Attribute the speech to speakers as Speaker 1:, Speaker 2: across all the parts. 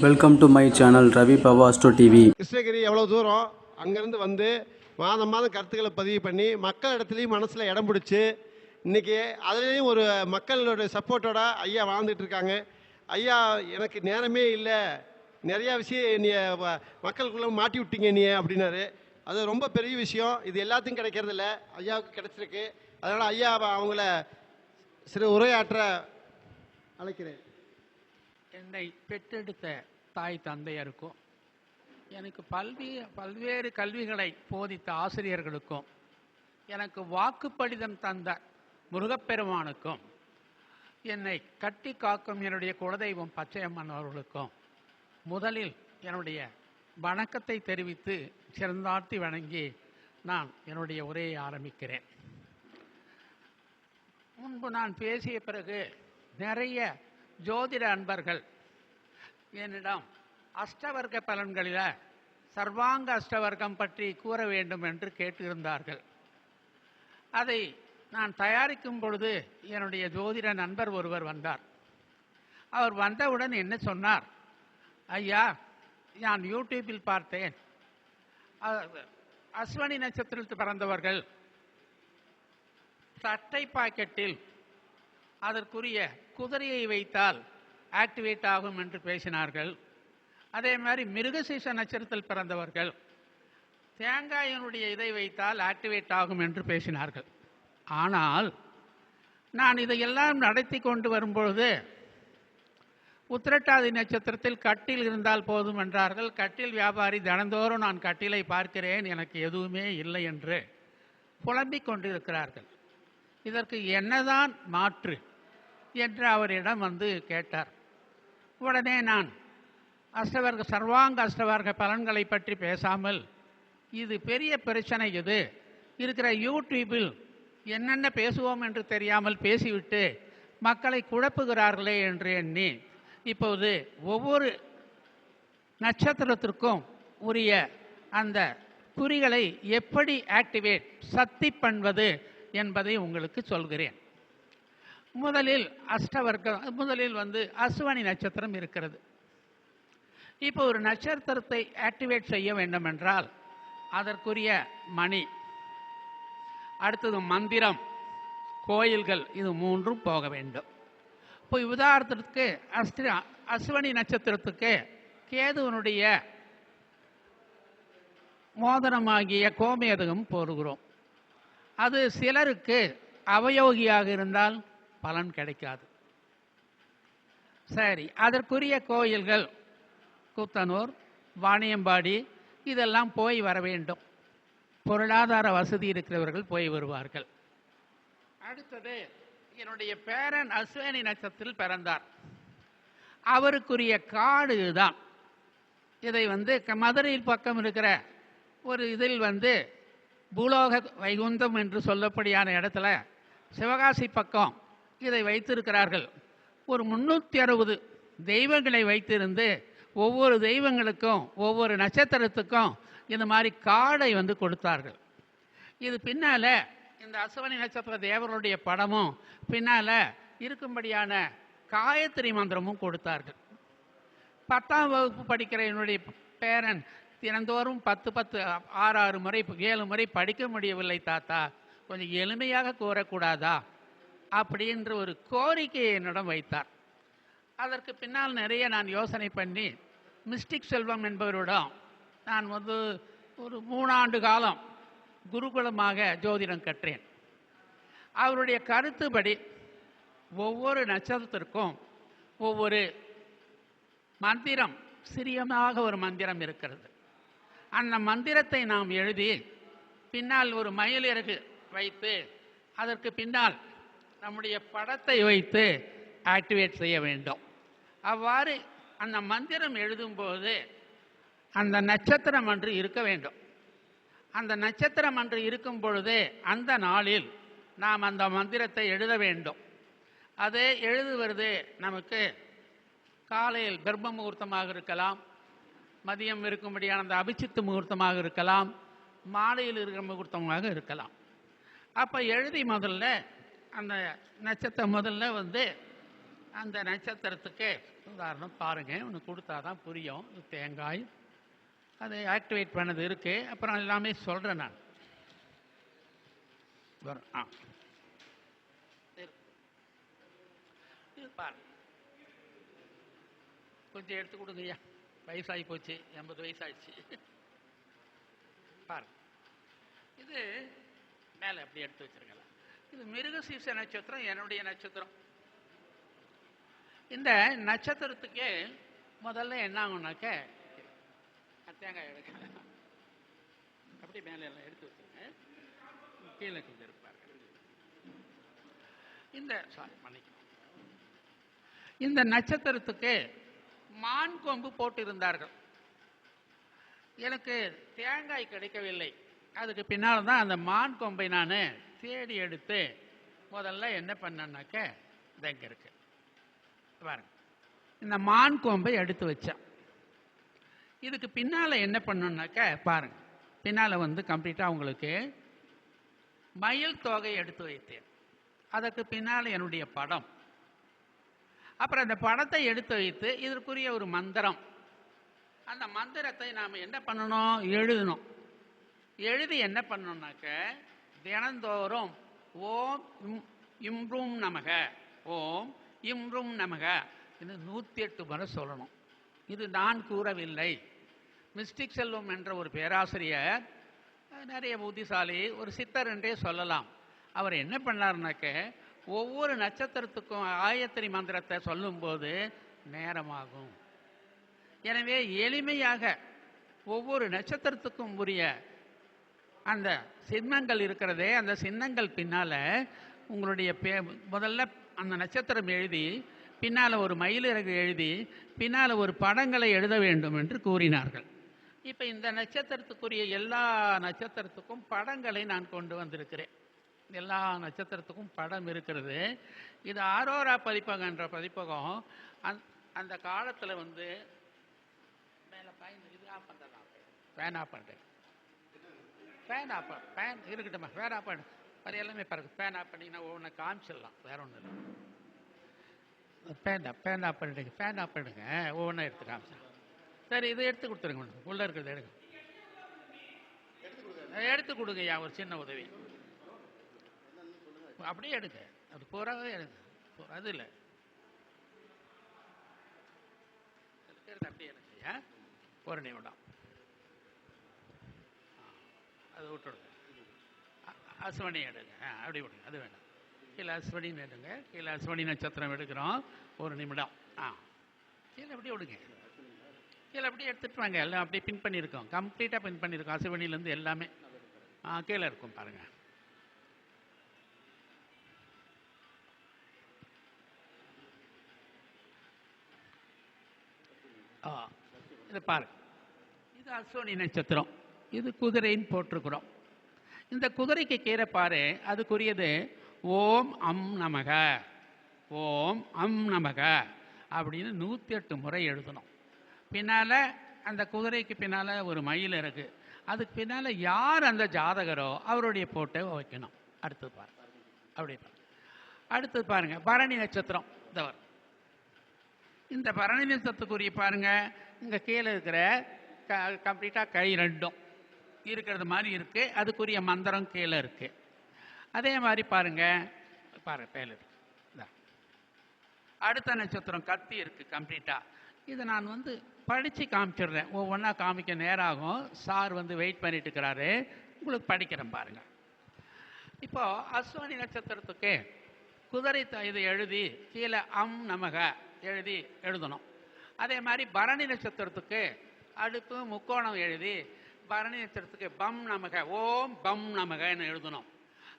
Speaker 1: Welcome to my channel Ravi பவாஸ்டோ TV
Speaker 2: Krishnagiri எவ்வளோ தூரம்? அங்கேருந்து வந்து மாதம் மாதம் கருத்துக்களை பதிவு பண்ணி மக்கள் இடத்துலையும் மனசில் இடம் பிடிச்சி இன்றைக்கி அதுலேயும் ஒரு மக்களோட சப்போர்ட்டோட ஐயா வாழ்ந்துட்டு இருக்காங்க. ஐயா எனக்கு நேரமே இல்லை. நிறையா விஷயம் நீ வ- மக்களுக்குள்ளே மாட்டி விட்டீங்க நீ அப்படின்னாரு. அது ரொம்ப பெரிய விஷயம். இது எல்லாத்துக்கும் கிடைக்கிறதில்ல ஐயாவுக்கு கிடைச்சிருக்கு. அதனால் ஐயா அவங்கள சிறு உரையாற்ற அழைக்கிறேன்.
Speaker 3: என்னை பெற்றெடுத்த தாய் தந்தையருக்கும் எனக்கு பல்வி பல்வேறு கல்விகளை போதித்த ஆசிரியர்களுக்கும் எனக்கு வாக்குப்படிதம் தந்த முருகப்பெருமானுக்கும் என்னை கட்டி காக்கும் என்னுடைய குலதெய்வம் பச்சையம்மன் அவர்களுக்கும் முதலில் என்னுடைய வணக்கத்தை தெரிவித்து சிறந்தாழ்த்தி வணங்கி நான் என்னுடைய உரையை ஆரம்பிக்கிறேன். முன்பு நான் பேசிய பிறகு நிறைய ஜோதிட அன்பர்கள் என்னிடம் அஷ்டவர்க்க பலன்களில் சர்வாங்க அஷ்டவர்க்கம் பற்றி கூற வேண்டும் என்று கேட்டிருந்தார்கள். அதை நான் தயாரிக்கும் பொழுது என்னுடைய ஜோதிட நண்பர் ஒருவர் வந்தார். அவர் வந்தவுடன் என்ன சொன்னார்? ஐயா நான் யூடியூப்பில் பார்த்தேன். அஸ்வனி நட்சத்திரத்தில் பிறந்தவர்கள் சட்டை பாக்கெட்டில் அதற்குரிய குதிரையை வைத்தால் ஆக்டிவேட் ஆகும் என்று பேசினார்கள். அதே மாதிரி மிருகசீச நட்சத்திரத்தில் பிறந்தவர்கள் தேங்காயினுடைய இதை வைத்தால் ஆக்டிவேட் ஆகும் என்று பேசினார்கள். ஆனால் நான் இதையெல்லாம் நடத்தி கொண்டு வரும்பொழுது உத்திரட்டாதி நட்சத்திரத்தில் கட்டில் இருந்தால் போதும் என்றார்கள். கட்டில் வியாபாரி தினந்தோறும் நான் கட்டிலை பார்க்கிறேன் எனக்கு எதுவுமே இல்லை என்று புலம்பிக் கொண்டிருக்கிறார்கள். இதற்கு என்னதான் மாற்று? என்று அவரிடம் வந்து கேட்டார். உடனே நான் அஷ்டவர்க சர்வாங்க அஷ்டவர்க பலன்களை பற்றி பேசாமல் இது பெரிய பிரச்சனை இது. இருக்கிற யூடியூபில் என்னென்ன பேசுவோம் என்று தெரியாமல் பேசிவிட்டு மக்களை குழப்புகிறார்களே என்று எண்ணி இப்போது ஒவ்வொரு நட்சத்திரத்திற்கும் உரிய அந்த குறிகளை எப்படி ஆக்டிவேட் சக்தி பண்ணுவது என்பதை உங்களுக்கு சொல்கிறேன். முதலில் அஷ்டவர்க்கம் முதலில் வந்து அசுவனி நட்சத்திரம் இருக்கிறது. இப்போ ஒரு நட்சத்திரத்தை ஆக்டிவேட் செய்ய வேண்டும் என்றால் அதற்குரிய மணி அடுத்தது மந்திரம் கோயில்கள் இது மூன்றும் போக வேண்டும். இப்போ உதாரணத்திற்கு அஸ்தி அசுவனி நட்சத்திரத்துக்கு கேதுவனுடைய மோதனமாகிய கோமேதகம் போடுகிறோம். அது சிலருக்கு அவயோகியாக இருந்தால் பலன் கிடைக்காது. சரி அதற்குரிய கோயில்கள் கூத்தனூர் வாணியம்பாடி இதெல்லாம் போய் வர வேண்டும். பொருளாதார வசதி இருக்கிறவர்கள் போய் வருவார்கள். அடுத்தது என்னுடைய பேரன் அஸ்வினி நட்சத்திரத்தில் பிறந்தார். அவருக்குரிய காடு தான் இதை வந்து க- மதுரையில் பக்கம் இருக்கிற ஒரு இதில் வந்து பூலோக வைகுந்தம் என்று சொல்லப்படியான இடத்துல சிவகாசி பக்கம் இதை வைத்திருக்கிறார்கள். ஒரு முன்னூற்றி அறுபது தெய்வங்களை வைத்திருந்து ஒவ்வொரு தெய்வங்களுக்கும் ஒவ்வொரு நட்சத்திரத்துக்கும் இந்த மாதிரி காடை வந்து கொடுத்தார்கள். இது பின்னால் இந்த அசுவனி நட்சத்திர தேவருடைய படமும் பின்னால் இருக்கும்படியான காயத்ரி மந்திரமும் கொடுத்தார்கள். பத்தாம் வகுப்பு படிக்கிற என்னுடைய பேரன் தினந்தோறும் பத்து பத்து ஆறு ஆறு முறை ஏழு முறை படிக்க முடியவில்லை தாத்தா. கொஞ்சம் எளிமையாக கூறக்கூடாதா? அப்படின்ற ஒரு கோரிக்கையை என்னிடம் வைத்தார். அதற்கு பின்னால் நிறைய நான் யோசனை பண்ணி மிஸ்டிக் செல்வம் என்பவரிடம் நான் வந்து ஒரு மூணாண்டு காலம் குருகுலமாக ஜோதிடம் கற்றேன். அவருடைய கருத்துப்படி ஒவ்வொரு நட்சத்திரத்திற்கும் ஒவ்வொரு மந்திரம் சிறியமாக ஒரு மந்திரம் இருக்கிறது. அந்த மந்திரத்தை நாம் எழுதி பின்னால் ஒரு மயிலிறகு வைத்து அதற்கு பின்னால் நம்முடைய படத்தை வைத்து ஆக்டிவேட் செய்ய வேண்டும். அவ்வாறு அந்த மந்திரம் எழுதும்போது அந்த நட்சத்திரம் அன்று இருக்க வேண்டும். அந்த நட்சத்திரம் அன்று இருக்கும் பொழுது அந்த நாளில் நாம் அந்த மந்திரத்தை எழுத வேண்டும். அதே எழுதுவது நமக்கு காலையில் கர்ப்ப முகூர்த்தமாக இருக்கலாம் மதியம் இருக்கும்படியான அந்த அபிச்சித்து முகூர்த்தமாக இருக்கலாம் மாலையில் இருக்கிற முகூர்த்தமாக இருக்கலாம். அப்போ எழுதி முதல்ல அந்த நட்சத்திரம் முதல்ல வந்து அந்த நட்சத்திரத்துக்கு உதாரணம் பாருங்கள் ஒன்று கொடுத்தா தான் புரியும் தேங்காய். அது ஆக்டிவேட் பண்ணது இருக்குது அப்புறம் எல்லாமே சொல்கிறேன் நான். வரும். ஆ. இது பாரு. கொஞ்சம் எடுத்து கொடுங்கய்யா. வயசாகி போச்சு. எண்பது வயசாகிடுச்சு பாரு. இது மேலே அப்படி எடுத்து வச்சிருக்கலாம் இது மிருகசீச நட்சத்திரம் என்னுடைய நட்சத்திரம். இந்த நட்சத்திரத்துக்கு முதல்ல என்ன ஆகும்னாக்க தேங்காய் எடுக்க. அப்படி மேலே எல்லாம் எடுத்து வச்சுருங்க. கீழே கொஞ்சம் இருப்பார். இந்த சாரி மன்னிக்கணும். இந்த நட்சத்திரத்துக்கு மான் கொம்பு போட்டிருந்தார்கள். எனக்கு தேங்காய் கிடைக்கவில்லை. அதுக்கு பின்னால் தான் அந்த மான் கொம்பை நான் தேடி எடுத்து முதல்ல என்ன பண்ணனாக்க இது இருக்கு. பாருங்க. இந்த மான் கோம்பை எடுத்து வச்சான் இதுக்கு பின்னால் என்ன பண்ணணுன்னாக்க பாருங்க. பின்னால் வந்து கம்ப்ளீட்டாக உங்களுக்கு மயில் தொகை எடுத்து வைத்தேன். அதற்கு பின்னால் என்னுடைய படம். அப்புறம் அந்த படத்தை எடுத்து வைத்து இதற்குரிய ஒரு மந்திரம். அந்த மந்திரத்தை நாம் என்ன பண்ணணும்? எழுதணும். எழுதி என்ன பண்ணணும்னாக்க தினந்தோறும் ஓம் இம் இம்ரும் நமக. ஓம் இம்ரும் நமக. இது நூற்றி எட்டு முறை சொல்லணும். இது நான் கூறவில்லை. மிஸ்டிக் செல்வம் என்ற ஒரு பேராசிரியர் நிறைய புத்திசாலி ஒரு சித்தர் என்றே சொல்லலாம். அவர் என்ன பண்ணாருனாக்க ஒவ்வொரு நட்சத்திரத்துக்கும் ஆயத்திரி மந்திரத்தை சொல்லும்போது நேரமாகும். எனவே எளிமையாக ஒவ்வொரு நட்சத்திரத்துக்கும் உரிய அந்த சின்னங்கள் இருக்கிறதே அந்த சின்னங்கள் பின்னால் உங்களுடைய பே முதல்ல அந்த நட்சத்திரம் எழுதி பின்னால் ஒரு மயிலிறகு எழுதி பின்னால் ஒரு படங்களை எழுத வேண்டும் என்று கூறினார்கள். இப்போ இந்த நட்சத்திரத்துக்குரிய எல்லா நட்சத்திரத்துக்கும் படங்களை நான் கொண்டு வந்திருக்கிறேன். எல்லா நட்சத்திரத்துக்கும் படம் இருக்கிறது. இது ஆரோரா பதிப்பகம் என்ற பதிப்பகம். அந் அந்த காலத்தில் வந்து மேலே பயந்து இது ஆஃப் பண்ணுறேன் ஃபேன் பண்ணுறேன் ஃபேன் ஆஃப் ஃபேன் இருக்கட்டும்மா ஃபேன் ஆஃப் பண்ணு. அது எல்லாமே பாருங்க ஃபேன் ஆஃப் பண்ணிங்கன்னா ஒவ்வொன்று காமிச்சிடலாம் வேற ஒன்றும் இல்லை. ஃபேன் ஆஃப் ஃபேன் ஆஃப் பண்ணிடுங்க ஃபேன் ஆஃப் பண்ணுங்க ஒவ்வொன்றா எடுத்து காமிச்சா சரி இதை எடுத்து கொடுத்துருங்க ஒன்று உள்ளே இருக்கிறது எடுங்க. எடுத்து கொடுங்கய்யா ஒரு சின்ன உதவி. அப்படியே எடுங்க அது பூராவே எடுங்க அது இல்லை. அப்படியே அப்படியே எடுங்கய்யா ஒரு நிமிடம் ஆ, அதை விட்டுடுங்க. அஸ்வனி எடுங்க. ஆ அப்படி விடுங்க. அது வேண்டாம். கீழே அஸ்வனின்னு எடுங்க. கீழே அஸ்வனி நட்சத்திரம் எடுக்கிறோம். ஒரு நிமிடம். ஆ. கீழே அப்படியே விடுங்க. கீழே அப்படியே எடுத்துட்டு வாங்க. எல்லாம் அப்படியே பின் பண்ணியிருக்கோம். கம்ப்ளீட்டாக பின் பண்ணியிருக்கோம். அசுவனிலேருந்து எல்லாமே. ஆ கீழே இருக்கும் பாருங்கள் ஆ இது பாருங்க. இது அஸ்வனி நட்சத்திரம். இது குதிரைன்னு போட்டிருக்கிறோம். இந்த குதிரைக்கு கீழே பாரு அதுக்குரியது ஓம் அம் நமக ஓம் அம் நமக அப்படின்னு நூற்றி எட்டு முறை எழுதணும். பின்னால் அந்த குதிரைக்கு பின்னால் ஒரு மயில் இருக்குது அதுக்கு பின்னால் யார் அந்த ஜாதகரோ அவருடைய போட்டோ வைக்கணும். அடுத்தது பாருங்க அப்படி அடுத்தது பாருங்கள் பரணி நட்சத்திரம். இதவர் இந்த பரணி நட்சத்திரத்துக்குரிய பாருங்கள் இங்கே கீழே இருக்கிற க கம்ப்ளீட்டாக கை ரெண்டும். இருக்கிறது மாதிரி இருக்கு. அதுக்குரிய மந்திரம் கீழே இருக்கு. அதே மாதிரி பாருங்க. பாருங்க பேல அடுத்த நட்சத்திரம் கத்தி இருக்கு கம்ப்ளீட்டா இதை நான் வந்து படித்து காமிச்சிடுறேன். ஒவ்வொன்றா காமிக்க நேரம் ஆகும் சார் வந்து வெயிட் பண்ணிட்டு இருக்கிறாரு. உங்களுக்கு படிக்கிறேன் பாருங்க. இப்போ அஸ்வானி நட்சத்திரத்துக்கு குதிரை இதை எழுதி கீழே அம் நமக எழுதி எழுதணும். அதே மாதிரி பரணி நட்சத்திரத்துக்கு அடுப்பு முக்கோணம் எழுதி பரணி நட்சத்திரத்துக்கு பம் நமக ஓம் பம் நமகன்னு எழுதணும்.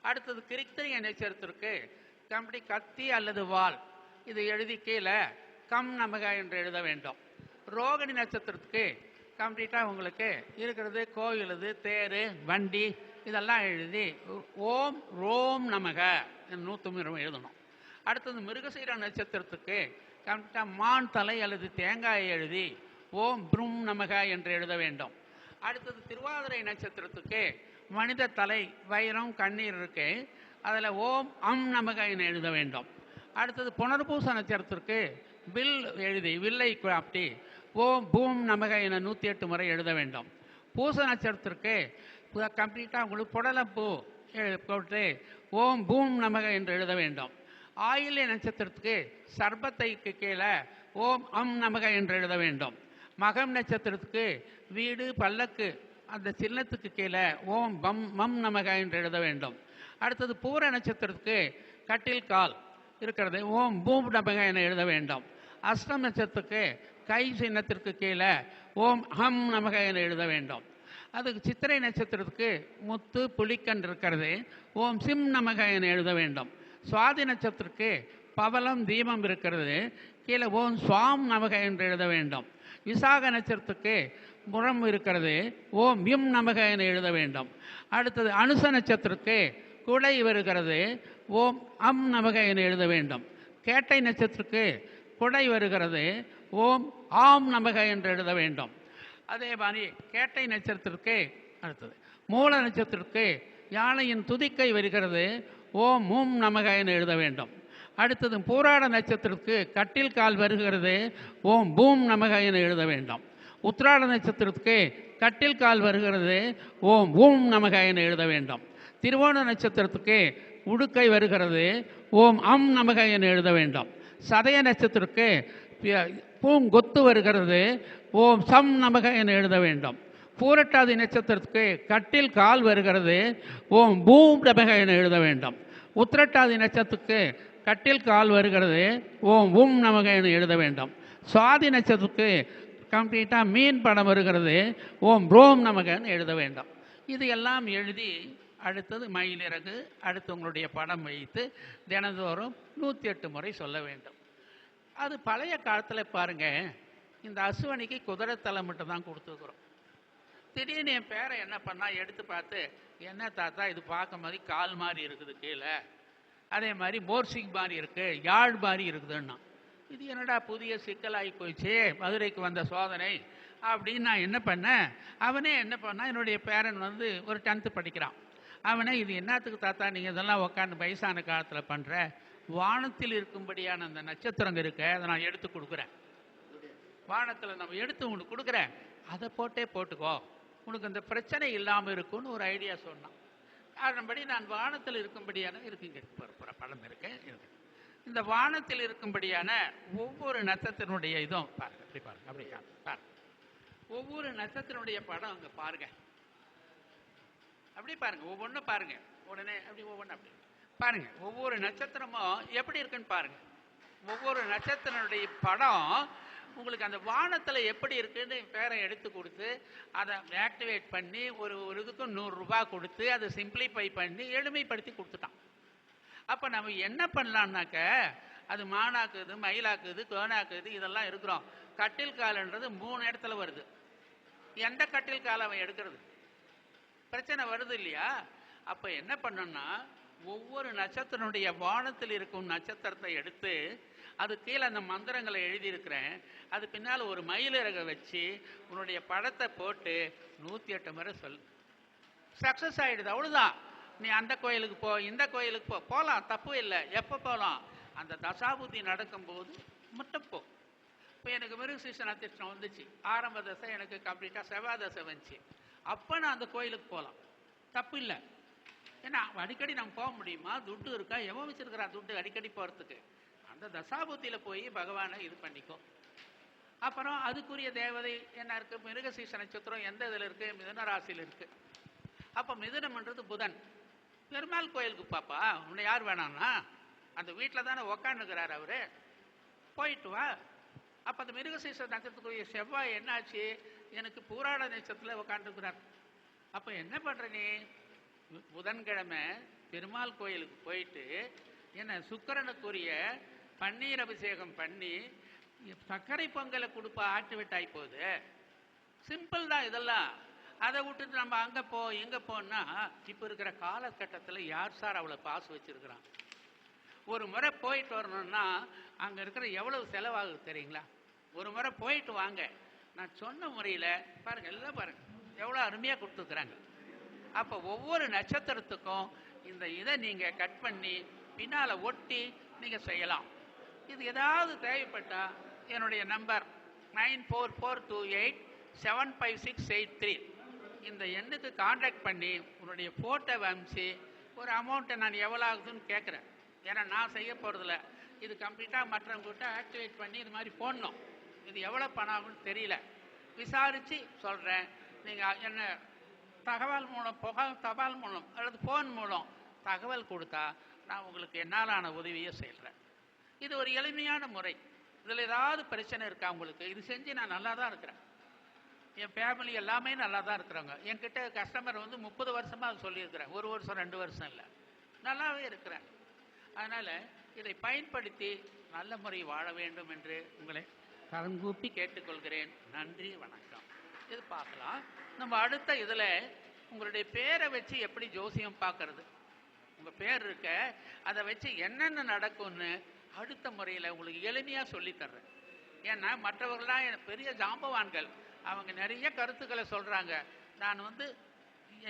Speaker 3: அடுத்தது கிருத்திகை நட்சத்திரத்திற்கு கம்படி கத்தி அல்லது வால். இது எழுதி கீழே கம் நமக என்று எழுத வேண்டும். ரோகிணி நட்சத்திரத்துக்கு கம்ப்ளீட்டாக உங்களுக்கு இருக்கிறது கோயிலுது தேர் வண்டி இதெல்லாம் எழுதி ஓம் ரோம் நமக நூற்றம்பது எழுதணும். அடுத்தது மிருகசீர நட்சத்திரத்துக்கு கம்ப்ளீட்டாக மான் தலை அல்லது தேங்காயை எழுதி ஓம் ப்ரும் நமக என்று எழுத வேண்டும். அடுத்தது திருவாதிரை நட்சத்திரத்துக்கு மனித தலை வைரம் கண்ணீர் இருக்கு. அதில் ஓம் அம் நமக என எழுத வேண்டும். அடுத்தது புனர்பூச நட்சத்திரத்திற்கு வில் எழுதி வில்லை காட்டி ஓம் பூம் நமக என நூற்றி எட்டு முறை எழுத வேண்டும். பூச நட்சத்திரத்திற்கு கம்ப்ளீட்டாக உங்களுக்கு புடலப்பூ போட்டு ஓம் பூம் நமக என்று எழுத வேண்டும். ஆயில்ய நட்சத்திரத்துக்கு சர்பத்தைக்கு கீழே ஓம் அம் நமக என்று எழுத வேண்டும். மகம் நட்சத்திரத்துக்கு வீடு பல்லக்கு அந்த சின்னத்துக்கு கீழே ஓம் பம் மம் நமக என்று எழுத வேண்டும். அடுத்தது பூர நட்சத்திரத்துக்கு கட்டில் கால் இருக்கிறது ஓம் பூம் நமக என எழுத வேண்டும். அஷ்டம் நட்சத்திரத்துக்கு கை சின்னத்திற்கு கீழே ஓம் ஹம் நமக என எழுத வேண்டும். அதுக்கு சித்திரை நட்சத்திரத்துக்கு முத்து புலிக்கன் இருக்கிறது ஓம் சிம் நமக என எழுத வேண்டும். சுவாதி நட்சத்திரத்துக்கு பவளம் தீபம் இருக்கிறது கீழே ஓம் சுவாம் நமக என்று எழுத வேண்டும். விசாக நட்சத்திரத்துக்கு புறம் இருக்கிறது. ஓம் யும் நமக என எழுத வேண்டும். அடுத்தது அனுச நட்சத்திரத்துக்கு குடை வருகிறது. ஓம் அம் நமக என எழுத வேண்டும். கேட்டை நட்சத்திரத்துக்கு குடை வருகிறது. ஓம் ஆம் நமக என்று எழுத வேண்டும். அதே மாதிரி கேட்டை நட்சத்திரத்திற்கு அடுத்தது மூல நட்சத்திரத்திற்கு யானையின் துதிக்கை வருகிறது. ஓம் மூம் நமக என எழுத வேண்டும். அடுத்தது பூராட நட்சத்திரத்துக்கு கட்டில் கால் வருகிறது. ஓம் பூம் நமக என எழுத வேண்டும். உத்ராட நட்சத்திரத்துக்கு கட்டில் கால் வருகிறது. ஓம் ஓம் நமக என எழுத வேண்டும். திருவோண நட்சத்திரத்துக்கு உடுக்கை வருகிறது. ஓம் அம் நமக என எழுத வேண்டும். சதய நட்சத்திரத்துக்கு பூங்கொத்து வருகிறது. ஓம் சம் நமக என எழுத வேண்டும். பூரட்டாதி நட்சத்திரத்துக்கு கட்டில் கால் வருகிறது. ஓம் பூம் நமக என எழுத வேண்டும். உத்திரட்டாதி நட்சத்திரத்துக்கு கட்டில் கால் வருகிறது. ஓம் உம் நமக எழுத வேண்டும். சுவாதி நட்சத்திரத்துக்கு கம்ப்ளீட்டாக மீன் படம் வருகிறது. ஓம் ரோம் நமகன்னு எழுத வேண்டும். இது எல்லாம் எழுதி அடுத்தது மயிலிறகு அடுத்து உங்களுடைய படம் வைத்து தினந்தோறும் நூற்றி எட்டு முறை சொல்ல வேண்டும். அது பழைய காலத்தில் பாருங்கள் இந்த அசுவனிக்கு குதிரை தலை மட்டும் தான் கொடுத்துருக்குறோம். திடீர்னு என் பேரை என்ன பண்ணால் எடுத்து பார்த்து என்ன தாத்தா இது பார்க்க மாதிரி கால் மாதிரி இருக்குது கீழே. அதே மாதிரி மோர்சிங் மாதிரி இருக்கு யாழ் மாதிரி இருக்குதுன்னா இது என்னடா புதிய சிக்கலாகி போயிடுச்சு மதுரைக்கு வந்த சோதனை அப்படின்னு நான் என்ன பண்ணேன்? அவனே என்ன பண்ணான் என்னுடைய பேரன் வந்து ஒரு டென்த்து படிக்கிறான். அவனே இது என்னத்துக்கு தாத்தா நீங்கள் இதெல்லாம் உக்காந்து வயசான காலத்தில் பண்ணுற வானத்தில் இருக்கும்படியான அந்த நட்சத்திரங்க இருக்க அதை நான் எடுத்து கொடுக்குறேன். வானத்தில் நம்ம எடுத்து உனக்கு கொடுக்குறேன். அதை போட்டே போட்டுக்கோ. உனக்கு அந்த பிரச்சனை இல்லாமல் இருக்கும்னு ஒரு ஐடியா சொன்னான். அதன்படி நான் வானத்தில் இருக்கும்படியான இருக்குங்க ப- ப- படம் இருக்கு இந்த வானத்தில் இருக்கும்படியான ஒவ்வொரு நட்சத்திரனுடைய இதுவும் பாருங்க அப்படி பாருங்க அப்படி பாருங்க. ஒவ்வொரு நட்சத்திரனுடைய படம் அங்க பாருங்க. அப்படி பாருங்க ஒவ்வொன்றும் பாருங்க. உடனே அப்படி ஒவ்வொன்றும் அப்படி. பாருங்க ஒவ்வொரு நட்சத்திரமும் எப்படி இருக்குன்னு பாருங்க. ஒவ்வொரு நட்சத்திரனுடைய படம் உங்களுக்கு அந்த வானத்தில் எப்படி இருக்குன்னு பேரை எடுத்து கொடுத்து அதை ஆக்டிவேட் பண்ணி ஒரு ஒரு இதுக்கும் நூறுரூபா கொடுத்து அதை சிம்பிளிஃபை பண்ணி எளிமைப்படுத்தி கொடுத்துட்டான். அப்போ நம்ம என்ன பண்ணலான்னாக்க அது மானாக்குது மயிலாக்குது கோனாக்குது இதெல்லாம் இருக்கிறோம். கட்டில் காலன்றது மூணு இடத்துல வருது. எந்த கட்டில் காலம் அவன் எடுக்கிறது? பிரச்சனை வருது இல்லையா? அப்போ என்ன பண்ணணும்னா ஒவ்வொரு நட்சத்திரனுடைய வானத்தில் இருக்கும் நட்சத்திரத்தை எடுத்து அது கீழே அந்த மந்திரங்களை எழுதியிருக்கிறேன். அது பின்னால் ஒரு மயிலிறக வச்சு உன்னுடைய படத்தை போட்டு நூற்றி எட்டு முறை சொல். சக்ஸஸ் ஆகிடுது அவ்வளோதான் நீ அந்த கோயிலுக்கு போ இந்த கோயிலுக்கு போ. போகலாம் தப்பு இல்லை. எப்போ போகலாம் அந்த தசாபுத்தி நடக்கும்போது மட்டும் போ. இப்போ எனக்கு மிருகசீசன் நட்சத்திரம் வந்துச்சு. ஆரம்ப தசை எனக்கு கம்ப்ளீட்டாக செவ்வாய் தசை வந்துச்சு. அப்போ நான் அந்த கோயிலுக்கு போகலாம் தப்பு இல்லை. ஏன்னா அடிக்கடி நம்ம போக முடியுமா? துட்டு இருக்கா? எவன் வச்சிருக்கிறான் துட்டு அடிக்கடி போகிறதுக்கு அந்த தசாபுத்தியில் போய் பகவானை இது பண்ணிக்கும். அப்புறம் அதுக்குரிய தேவதை என்ன இருக்கு? மிருகசீச நட்சத்திரம் எந்த இதில் இருக்கு? மிதுன ராசியில் இருக்கு. அப்போ மிதுனம்ன்றது புதன். பெருமாள் கோயிலுக்கு பாப்பா. உன்னை யார் வேணாம்னா? அந்த வீட்டில் தானே உக்காந்துக்கிறார் அவரு. போயிட்டு வா. அப்போ அந்த மிருகசீச நட்சத்திரத்துக்குரிய செவ்வாய் என்னாச்சு? எனக்கு பூராட நட்சத்திரத்தில் உக்காந்துருக்கிறார் அப்போ என்ன பண்ற நீ? புதன்கிழமை பெருமாள் கோயிலுக்கு போயிட்டு என்ன சுக்கிரனுக்குரிய பன்னீர் அபிஷேகம் பண்ணி சர்க்கரை பொங்கலை கொடுப்ப ஆக்டிவேட் ஆகி போகுது. சிம்பிள் தான் இதெல்லாம். அதை விட்டுட்டு நம்ம அங்கே போ எங்கே போனா இப்போ இருக்கிற காலகட்டத்தில் யார் சார் அவ்வளோ பாசு வச்சுருக்குறான்? ஒரு முறை போயிட்டு வரணும்னா அங்கே இருக்கிற எவ்வளவு செலவாகுது தெரியுங்களா? ஒரு முறை போயிட்டு வாங்க. நான் சொன்ன முறையில் பாருங்கள் எல்லாம் பாருங்கள் எவ்வளோ அருமையாக கொடுத்துருக்குறாங்க. அப்போ ஒவ்வொரு நட்சத்திரத்துக்கும் இந்த இதை நீங்கள் கட் பண்ணி பின்னால் ஒட்டி நீங்கள் செய்யலாம். இது ஏதாவது தேவைப்பட்டால் என்னுடைய number nine four four two eight seven five six eight three. இந்த எண்ணுக்கு காண்டாக்ட் பண்ணி உன்னுடைய ஃபோட்டோ அனுப்பிச்சு ஒரு அமௌண்ட்டை நான் எவ்வளோ ஆகுதுன்னு கேட்குறேன் ஏன்னா நான் செய்ய போகிறதில்ல இது கம்ப்ளீட்டாக மற்றவங்ககிட்ட ஆக்டிவேட் பண்ணி இது மாதிரி போடணும். இது எவ்வளோ பணம் ஆகும்னு தெரியல. விசாரித்து சொல்கிறேன் நீங்கள் என்ன தகவல் மூலம் புக தபால் மூலம் அல்லது ஃபோன் மூலம் தகவல் கொடுத்தா நான் உங்களுக்கு என்னாலான உதவியை செய்கிறேன் இது ஒரு எளிமையான முறை. இதில் ஏதாவது பிரச்சனை இருக்கா உங்களுக்கு? இது செஞ்சு நான் நல்லா தான் இருக்கிறேன். என் ஃபேமிலி எல்லாமே நல்லா தான் இருக்கிறாங்க. என்கிட்ட கஸ்டமர் வந்து முப்பது வருஷமாக அது சொல்லியிருக்கிறேன். ஒரு வருஷம் ரெண்டு வருஷம் இல்லை. நல்லாவே இருக்கிறேன். அதனால் இதை பயன்படுத்தி நல்ல முறை வாழ வேண்டும் என்று உங்களை கரங்கூப்பி கேட்டுக்கொள்கிறேன். நன்றி வணக்கம். இது பார்க்கலாம். நம்ம அடுத்த இதில் உங்களுடைய பேரை வச்சு எப்படி ஜோசியம் பார்க்கறது? உங்கள் பேர் இருக்க அதை வச்சு என்னென்ன நடக்கும்னு அடுத்த முறையில் உங்களுக்கு எளிமையாக சொல்லித்தர்றேன். ஏன்னா மற்றவர்கள்லாம் பெரிய ஜாம்பவான்கள். அவங்க நிறைய கருத்துக்களை சொல்கிறாங்க நான் வந்து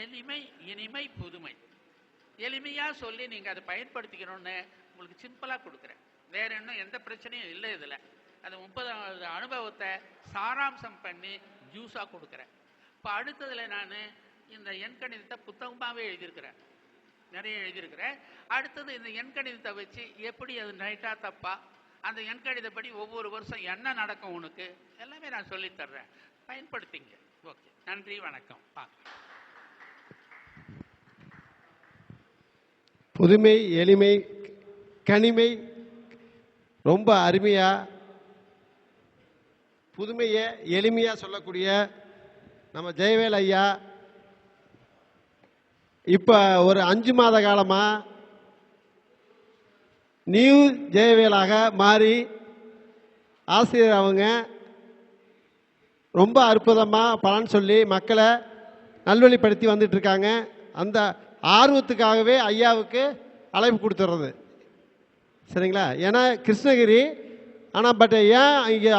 Speaker 3: எளிமை இனிமை புதுமை. எளிமையாக சொல்லி நீங்கள் அதை பயன்படுத்திக்கணும்னு உங்களுக்கு சிம்பிளாக கொடுக்குறேன். வேற இன்னும் எந்த பிரச்சனையும் இல்லை இதில். அந்த முப்பதாவது அனுபவத்தை சாராம்சம் பண்ணி ஜூஸாக கொடுக்குறேன். இப்போ அடுத்ததில் நான் இந்த எண்கணிதத்தை புத்தகமாகவே எழுதியிருக்கிறேன். நிறைய எழுதியிருக்கிறேன். அடுத்தது இந்த எண்கணிதத்தை வச்சு எப்படி அது நைட்டா தப்பா? அந்த எண்கணிதப்படி ஒவ்வொரு வருஷம் என்ன நடக்கும் உனக்கு? எல்லாமே நான் சொல்லித் தர்றேன். பயன்படுத்திங்க. ஓகே. நன்றி வணக்கம். பார்க்கலாம்.
Speaker 2: புதுமை எளிமை கனிமை ரொம்ப அருமையாக புதுமையை எளிமையாக சொல்லக்கூடிய நம்ம ஜெயவேல் ஐயா இப்போ ஒரு அஞ்சு மாத காலமாக நியூ ஜெயவேலாக மாறி ஆசிரியர் அவங்க ரொம்ப அற்புதமாக பலன் சொல்லி மக்களை நல்வழிப்படுத்தி வந்துட்டு இருக்காங்க அந்த ஆர்வத்துக்காகவே ஐயாவுக்கு அழைப்பு கொடுத்துட்றது சரிங்களா? ஏன்னா கிருஷ்ணகிரி ஆனால் பட் ஏன் இங்கே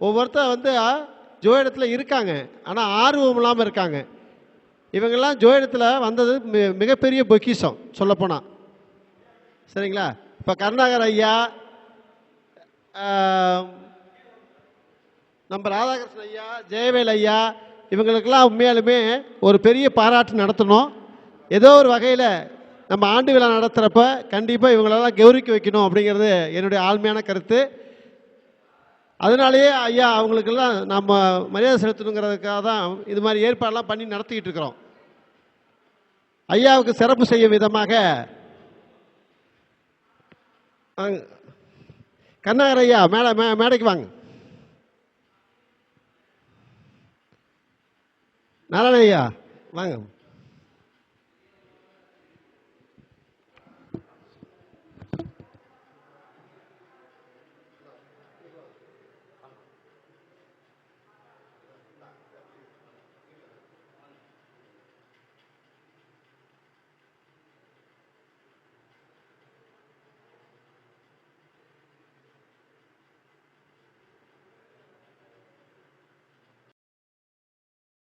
Speaker 2: ஒவ்வொருத்தர் வந்து ஜோயிடத்தில் இருக்காங்க. ஆனால் ஆர்வம் இல்லாமல் இருக்காங்க. இவங்கெல்லாம் ஜோயிடத்தில் வந்தது மிகப்பெரிய பொக்கிஷம் சொல்லப்போனால் சரிங்களா? இப்போ கருணாகர் ஐயா நம்ம ராதாகிருஷ்ணன் ஐயா ஜெயவேல் ஐயா இவங்களுக்கெல்லாம் உண்மையாலுமே ஒரு பெரிய பாராட்டு நடத்தணும். ஏதோ ஒரு வகையில் நம்ம ஆண்டு விழா நடத்துகிறப்ப கண்டிப்பாக இவங்களெல்லாம் கௌரிக்க வைக்கணும் அப்படிங்கிறது என்னுடைய ஆழ்மையான கருத்து. அதனாலேயே ஐயா அவங்களுக்கெல்லாம் நம்ம மரியாதை செலுத்தணுங்கிறதுக்காக தான் இது மாதிரி ஏற்பாடெல்லாம் பண்ணி நடத்திக்கிட்டு இருக்கிறோம். ஐயாவுக்கு சிறப்பு செய்யும் விதமாக வாங்க. கண்ணாகர் ஐயா மேடை மே மேடைக்கு வாங்க நாராயண ஐயா வாங்க